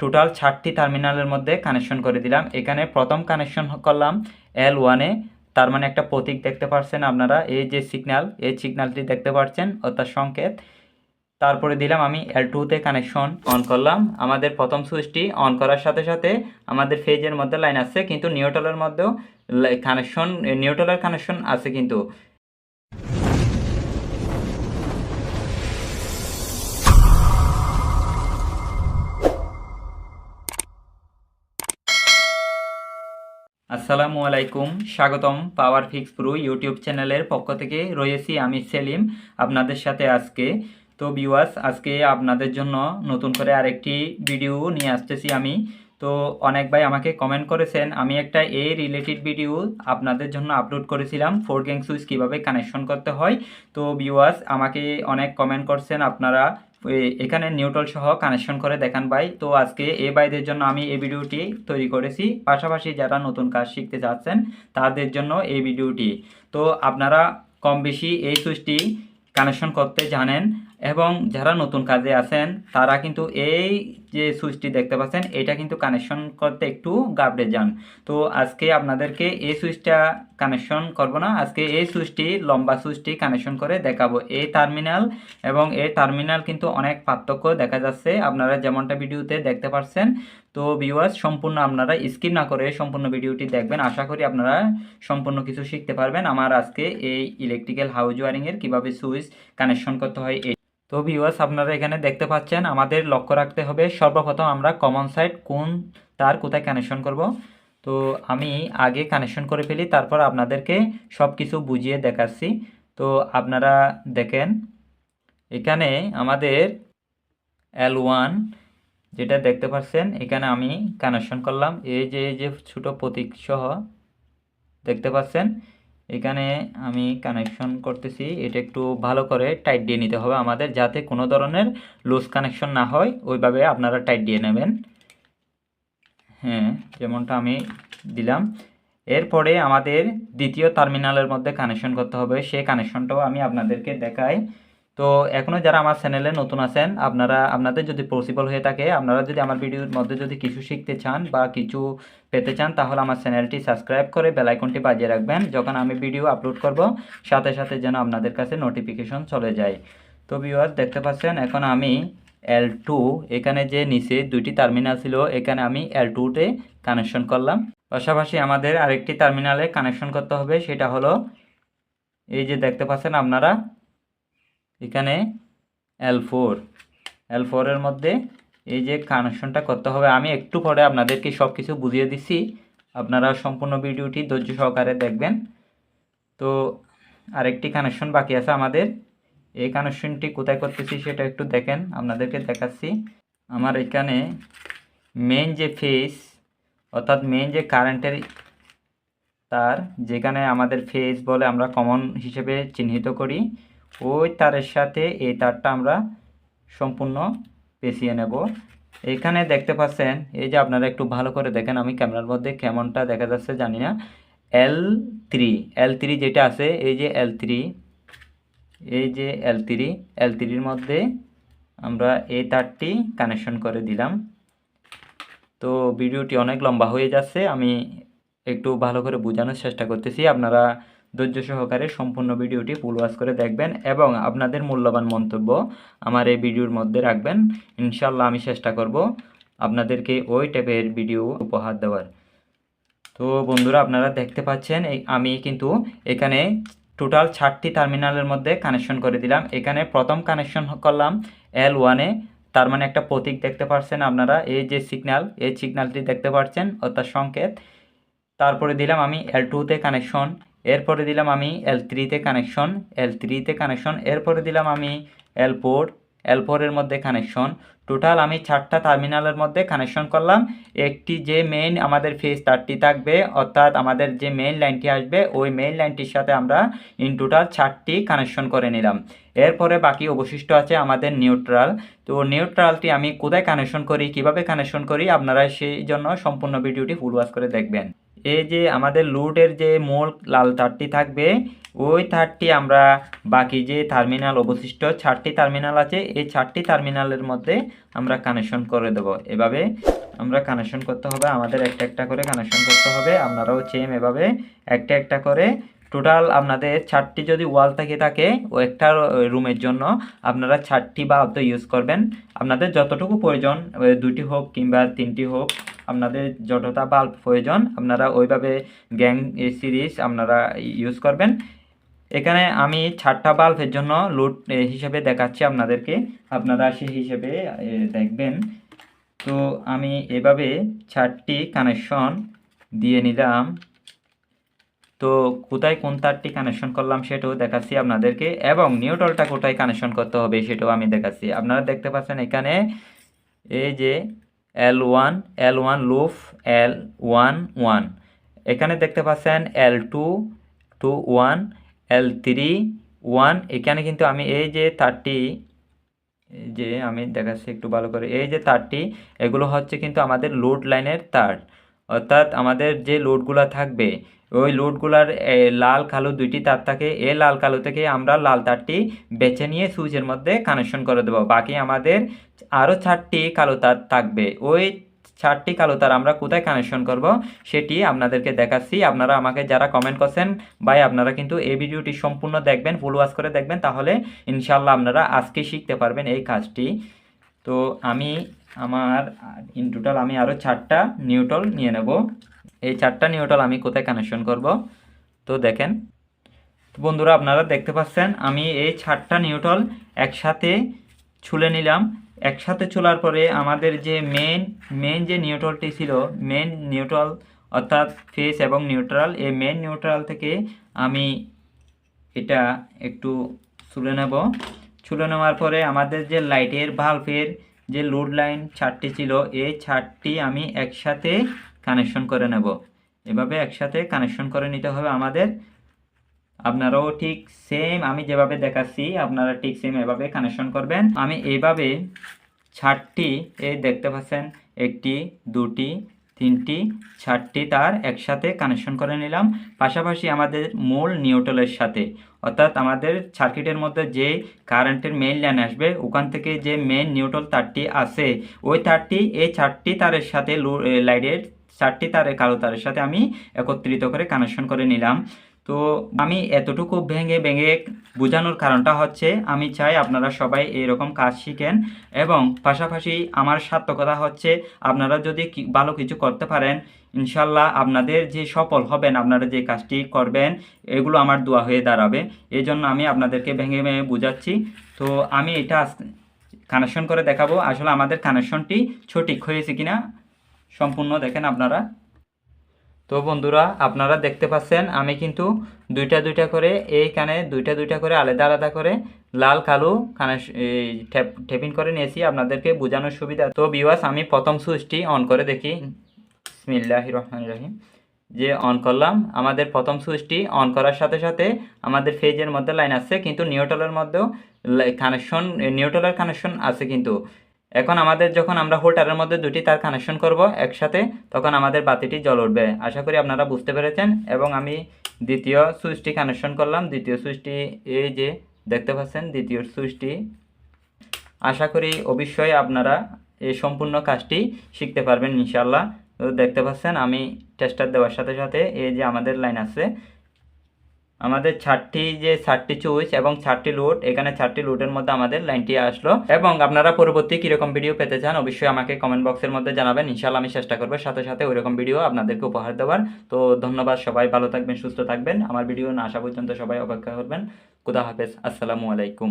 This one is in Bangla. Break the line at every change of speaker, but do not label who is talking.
টোটাল চারটি টার্মিনালের মধ্যে কানেকশন করে দিলাম। এখানে প্রথম কানেকশন করলাম এল ওয়ানে তার মানে একটা প্রতীক দেখতে পাচ্ছেন আপনারা। এই যে সিগন্যাল এই সিগন্যালটি দেখতে পাচ্ছেন অর্থাৎ সংকেত। তারপরে দিলাম আমি এল টুতে কানেকশন অন করলাম। আমাদের প্রথম সুইচটি অন করার সাথে সাথে আমাদের ফেজের মধ্যে লাইন আছে, কিন্তু নিউট্রালের মধ্যেও কানেকশন নিউট্রালের কানেকশন আছে কিন্তু। আসসালামু আলাইকুম, স্বাগতম পাওয়ার ফিক্স প্রো ইউটিউব চ্যানেলের পক্ষ থেকে রয়েছি আমি সেলিম আপনাদের সাথে আজকে। তো ভিউয়ার্স আজকে আপনাদের জন্য নতুন করে আরেকটি ভিডিও নিয়ে আসতেছি আমি। তো অনেক ভাই আমাকে কমেন্ট করেছেন, আমি একটা এ রিলেটেড ভিডিও আপনাদের জন্য আপলোড করেছিলাম ফোর গ্যাং সুইচ কীভাবে কানেকশন করতে হয়। তো ভিউয়ার্স আমাকে অনেক কমেন্ট করছেন, আপনারা এখানে নিউট্রাল সহ কানেকশন করে দেখান ভাই। তো আজকে এ ভাইদের জন্য আমি এই ভিডিওটি তৈরি করেছি। পাশাপাশি যারা নতুন কাজ শিখতে চাচ্ছেন, তাদের জন্য এই ভিডিওটি। তো আপনারা কম বেশি এই সুইচটি কানেকশন করতে জানেন এবং যারা নতুন কাজে আছেন, তারা কিন্তু এই যে সুইচটি দেখতে পাচ্ছেন, এটা কিন্তু কানেকশন করতে একটু গাবড়ে যান। তো আজকে আপনাদেরকে এই সুইচটা কানেকশন করব না, আজকে এই সুইচটি, লম্বা সুইচটি কানেকশন করে দেখাবো। এই টার্মিনাল এবং এই টার্মিনাল কিন্তু অনেক পার্থক্য দেখা যাচ্ছে। আপনারা যেমনটা ভিডিওতে দেখতে পাচ্ছেন, তো ভিউয়ার্স সম্পূর্ণ আপনারা স্কিপ না করে সম্পূর্ণ ভিডিওটি দেখবেন। আশা করি আপনারা সম্পূর্ণ কিছু শিখতে পারবেন। আমার আজকে এই ইলেকট্রিক্যাল হাউস ওয়ারিংয়ের কীভাবে সুইচ কানেকশন করতে হয়, এই তো ভিউয়ার্স আপনারা এখানে দেখতে পাচ্ছেন, আমাদের লক্ষ্য রাখতে হবে সর্বপ্রথম আমরা কমন সাইড কোন, তার কোথায় কানেকশন করব। তো আমি আগে কানেকশন করে ফেলি, তারপর আপনাদেরকে সব কিছু বুঝিয়ে দেখাচ্ছি। তো আপনারা দেখেন, এখানে আমাদের এল ওয়ান যেটা দেখতে পাচ্ছেন, এখানে আমি কানেকশন করলাম। এই যে এই যে ছোটো প্রতীক সহ দেখতে পাচ্ছেন এখানে আমি কানেকশন করতেছি, এটা একটু ভালো করে টাইট দিয়ে নিতে হবে আমাদের যাতে কোনো ধরনের লুজ কানেকশন না হয়, ওইভাবে আপনারা টাইট দিয়ে নেবেন। হ্যাঁ যেমনটা আমি দিলাম। এরপরে আমাদের দ্বিতীয় টার্মিনালের মধ্যে কানেকশন করতে হবে, সেই কানেকশনটাও আমি আপনাদেরকে দেখাই। তো এখনও যারা আমার চ্যানেলে নতুন আছেন, আপনারা, আপনাদের যদি পসিবল হয়ে থাকে, আপনারা যদি আমার ভিডিওর মধ্যে যদি কিছু শিখতে চান বা কিছু পেতে চান, তাহলে আমার চ্যানেলটি সাবস্ক্রাইব করে বেলাইকনটি বাজিয়ে রাখবেন যখন আমি ভিডিও আপলোড করব। সাথে সাথে যেন আপনাদের কাছে নোটিফিকেশন চলে যায়। তো ভিউয়ার্স দেখতে পাচ্ছেন, এখন আমি এল টু এখানে যে নিচে দুইটি টার্মিনাল ছিল, এখানে আমি এল টুতে কানেকশন করলাম। পাশাপাশি আমাদের আরেকটি টার্মিনালে কানেকশন করতে হবে, সেটা হলো, এই যে দেখতে পাচ্ছেন আপনারা এখানে এল ফোর এল ফোরের মধ্যে এই যে কানেকশনটা করতে হবে, আমি একটু পরে আপনাদেরকে সব কিছু বুঝিয়ে দিচ্ছি। আপনারা সম্পূর্ণ ভিডিওটি ধৈর্য সহকারে দেখবেন। তো আরেকটি কানেকশন বাকি আছে আমাদের। এই কানেকশনটি কোথায় করতেছি সেটা একটু দেখেন, আপনাদেরকে দেখাচ্ছি। আমার এখানে মেন যে ফেস অর্থাৎ মেন যে কারেন্টের তার, যেখানে আমাদের ফেস বলে আমরা কমন হিসেবে চিহ্নিত করি ওই তারের সাথে এই তারটা আমরা সম্পূর্ণ পেঁচিয়ে নেব। এখানে দেখতে পাচ্ছেন, এই যে আপনারা একটু ভালো করে দেখেন, আমি ক্যামেরার মধ্যে কেমনটা দেখা যাচ্ছে জানি না। এল থ্রি এল থ্রি যেটা আছে, এই যে এল থ্রি এই যে এল থ্রি এল থ্রির মধ্যে আমরা এই তারটি কানেকশন করে দিলাম। তো ভিডিওটি অনেক লম্বা হয়ে যাচ্ছে, আমি একটু ভালো করে বোঝানোর চেষ্টা করতেছি। আপনারা ধৈর্য সহকারে সম্পূর্ণ ভিডিওটি ফুল ওয়াচ করে দেখবেন এবং আপনাদের মূল্যবান মন্তব্য আমার এই ভিডিওর মধ্যে রাখবেন। ইনশাল্লাহ আমি চেষ্টা করব আপনাদেরকে ওই টাইপের ভিডিও উপহার দেওয়ার। তো বন্ধুরা, আপনারা দেখতে পাচ্ছেন আমি কিন্তু এখানে টোটাল চারটি টার্মিনালের মধ্যে কানেকশন করে দিলাম। এখানে প্রথম কানেকশন করলাম এল ওয়ানে তার মানে একটা প্রতীক দেখতে পাচ্ছেন আপনারা, এই যে সিগন্যাল এই সিগন্যালটি দেখতে পাচ্ছেন, অর্থাৎ সংকেত। তারপরে দিলাম আমি এল টুতে কানেকশন এরপরে দিলাম আমি এল থ্রিতে কানেকশন এল থ্রিতে কানেকশন এরপরে দিলাম আমি এল ফোর এল ফোরের মধ্যে কানেকশন টোটাল আমি চারটা টার্মিনালের মধ্যে কানেকশন করলাম। একটি যে মেইন আমাদের ফেস তারটি থাকবে, অর্থাৎ আমাদের যে মেইন লাইনটি আসবে, ওই মেইন লাইনটির সাথে আমরা ইন টোটাল চারটি কানেকশন করে নিলাম। এরপরে বাকি অবশিষ্ট আছে আমাদের নিউট্রাল তো নিউট্রালটি আমি কোথায় কানেকশন করি, কীভাবে কানেকশন করি, আপনারা সেই জন্য সম্পূর্ণ ভিডিওটি ফুল ওয়াচ করে দেখবেন। এই যে আমাদের লোডের যে মূল লাল তারটি থাকবে, ওই তারটি আমরা বাকি যে টার্মিনাল অবশিষ্ট চারটি টার্মিনাল আছে, এই চারটি টার্মিনালের মধ্যে আমরা কানেকশন করে দেব। এভাবে আমরা কানেকশন করতে হবে, আমাদের একটা একটা করে কানেকশন করতে হবে, আপনারাও সেম এভাবে একটা একটা করে। টোটাল আপনাদের চারটি যদি ওয়াল থেকে থাকে, ও একটা রুমের জন্য আপনারা চারটি বাল্ব তো ইউজ করবেন। আপনাদের যতটুকু প্রয়োজন দুটি হোক কিংবা তিনটি হোক আপনাদের যতটা বাল্ব প্রয়োজন, আপনারা ওইভাবে গ্যাং সিরিজ আপনারা ইউজ করবেন। এখানে আমি চারটা বাল্বের জন্য লোড হিসেবে দেখাচ্ছি আপনাদেরকে, আপনারা সেই হিসেবে দেখবেন। তো আমি এভাবে চারটি কানেকশন দিয়ে নিলাম। তো কোথায় কোন তারটি কানেকশন করলাম সেটাও দেখাচ্ছি আপনাদেরকে, এবং নিউট্রালটা কোথায় কানেকশন করতে হবে সেটাও আমি দেখাচ্ছি। আপনারা দেখতে পাচ্ছেন এখানে, এই যে L one L one loop L one one এখানে দেখতে পাচ্ছেন L two two one L three one এখানে কিন্তু আমি এই যে এই যে আমি দেখাচ্ছি একটু ভালো করে। এই যে তারটি এগুলো হচ্ছে কিন্তু আমাদের লোড লাইনের তার অর্থাৎ আমাদের যে লোডগুলো থাকবে ওই লোডগুলার লাল কালো দুইটি তার থাকে এই লাল কালো থেকে আমরা লাল তারটি বেছে নিয়ে সুইচের মধ্যে কানেকশন করে দেবো। বাকি আমাদের আরও চারটি কালো তার থাকবে। ওই চারটি কালো তার আমরা কোথায় কানেকশন করব সেটি আপনাদেরকে দেখাচ্ছি। আপনারা আমাকে যারা কমেন্ট করছেন, ভাই, আপনারা কিন্তু এই ভিডিওটি সম্পূর্ণ দেখবেন ফুল ওয়াশ করে দেখবেন, তাহলে ইনশাল্লাহ আপনারা আজকে শিখতে পারবেন এই কাজটি। তো আমি আমার ইন টোটাল আমি আরও চারটা নিউটল নিয়ে নেব। এই চারটা নিউটল আমি কোথায় কানেকশন করব? তো দেখেন বন্ধুরা আপনারা দেখতে পাচ্ছেন, আমি এই চারটা নিউটল একসাথে ছুলে নিলাম। একসাথে চলার পরে আমাদের যে মেন মেন যে নিউট্রালটি ছিল মেন নিউট্রাল অর্থাৎ ফেস এবং নিউট্রাল এই মেন নিউট্রাল থেকে আমি এটা একটু ছুলে নেব। ছুলে নেওয়ার পরে আমাদের যে লাইটের ভাল্বের যে লোড লাইন চারটি ছিল, এই চারটি আমি একসাথে কানেকশন করে নেব। এভাবে একসাথে কানেকশন করে নিতে হবে আমাদের। আপনারাও ঠিক সেম আমি যেভাবে দেখাচ্ছি, আপনারা ঠিক সেম এভাবে কানেকশন করবেন। আমি এইভাবে চারটি এই দেখতে পাচ্ছেন, একটি, দুটি, তিনটি চারটি তার একসাথে কানেকশন করে নিলাম। পাশাপাশি আমাদের মূল নিউট্রালের সাথে, অর্থাৎ আমাদের সার্কিটের মধ্যে যে কারেন্টের মেইন লাইন আসবে, ওখান থেকে যে মেইন নিউট্রাল তারটি আছে, ওই তারটি, এই চারটি তারের সাথে লাইটের চারটি তারে, কালো তারের সাথে আমি একত্রিত করে কানেকশন করে নিলাম। তো আমি এতটুকু ভেঙে ভেঙে বোঝানোর কারণটা হচ্ছে, আমি চাই আপনারা সবাই এরকম কাজ শিখেন এবং পাশাপাশি আমার সার্থকতা হচ্ছে আপনারা যদি ভালো কিছু করতে পারেন, ইনশাল্লাহ আপনাদের যে সফল হবেন, আপনারা যে কাজটি করবেন, এগুলো আমার দোয়া হয়ে দাঁড়াবে। এই জন্য আমি আপনাদেরকে ভেঙে ভেঙে বোঝাচ্ছি। তো আমি এটা কানেকশন করে দেখাবো, আসলে আমাদের কানেকশনটি সঠিক হয়েছে কিনা। সম্পূর্ণ দেখেন আপনারা। তো বন্ধুরা, আপনারা দেখতে পাচ্ছেন, আমি কিন্তু দুইটা দুইটা করে এইখানে দুইটা দুইটা করে আলাদা আলাদা করে লাল কালো কানে টেপিং করে নিয়েছি আপনাদেরকে বোঝানোর সুবিধা। তো বিওয়াস আমি প্রথম সুইচটি অন করে দেখি। বিসমিল্লাহ রহমান রহিম। যে অন করলাম, আমাদের প্রথম সুইচটি অন করার সাথে সাথে আমাদের ফেজের মধ্যে লাইন আছে, কিন্তু নিউট্রালের মধ্যেও কানেকশন নিউট্রালের কানেকশন আছে কিন্তু। এখন আমাদের যখন আমরা হোল্ডারের মধ্যে দুটি তার কানেকশন করব একসাথে, তখন আমাদের বাতিটি জল উঠবে। আশা করি আপনারা বুঝতে পেরেছেন এবং আমি দ্বিতীয় সুইচটি কানেকশন করলাম। দ্বিতীয় সুইচটি এই যে দেখতে পাচ্ছেন, দ্বিতীয় সুইচটি। আশা করি অবশ্যই আপনারা এই সম্পূর্ণ কাজটি শিখতে পারবেন ইনশাল্লাহ দেখতে পাচ্ছেন, আমি টেস্টার দেওয়ার সাথে সাথে এই যে আমাদের লাইন আছে আমাদের ছাড়টি যে চারটি চুইচ এবং চারটি লুট এখানে চারটি লুটের মধ্যে আমাদের লাইনটি আসলো। এবং আপনারা পরবর্তী কীরকম ভিডিও পেতে চান, অবশ্যই আমাকে কমেন্ট বক্সের মধ্যে জানাবেন। ইনশাল্লাহ আমি চেষ্টা করব সাথে সাথে ওইরকম ভিডিও আপনাদেরকে উপহার দেওয়ার। তো ধন্যবাদ, সবাই ভালো থাকবেন, সুস্থ থাকবেন। আমার ভিডিও না আসা পর্যন্ত সবাই অপেক্ষা করবেন। খুদা হাফেজ, আসসালামু আলাইকুম।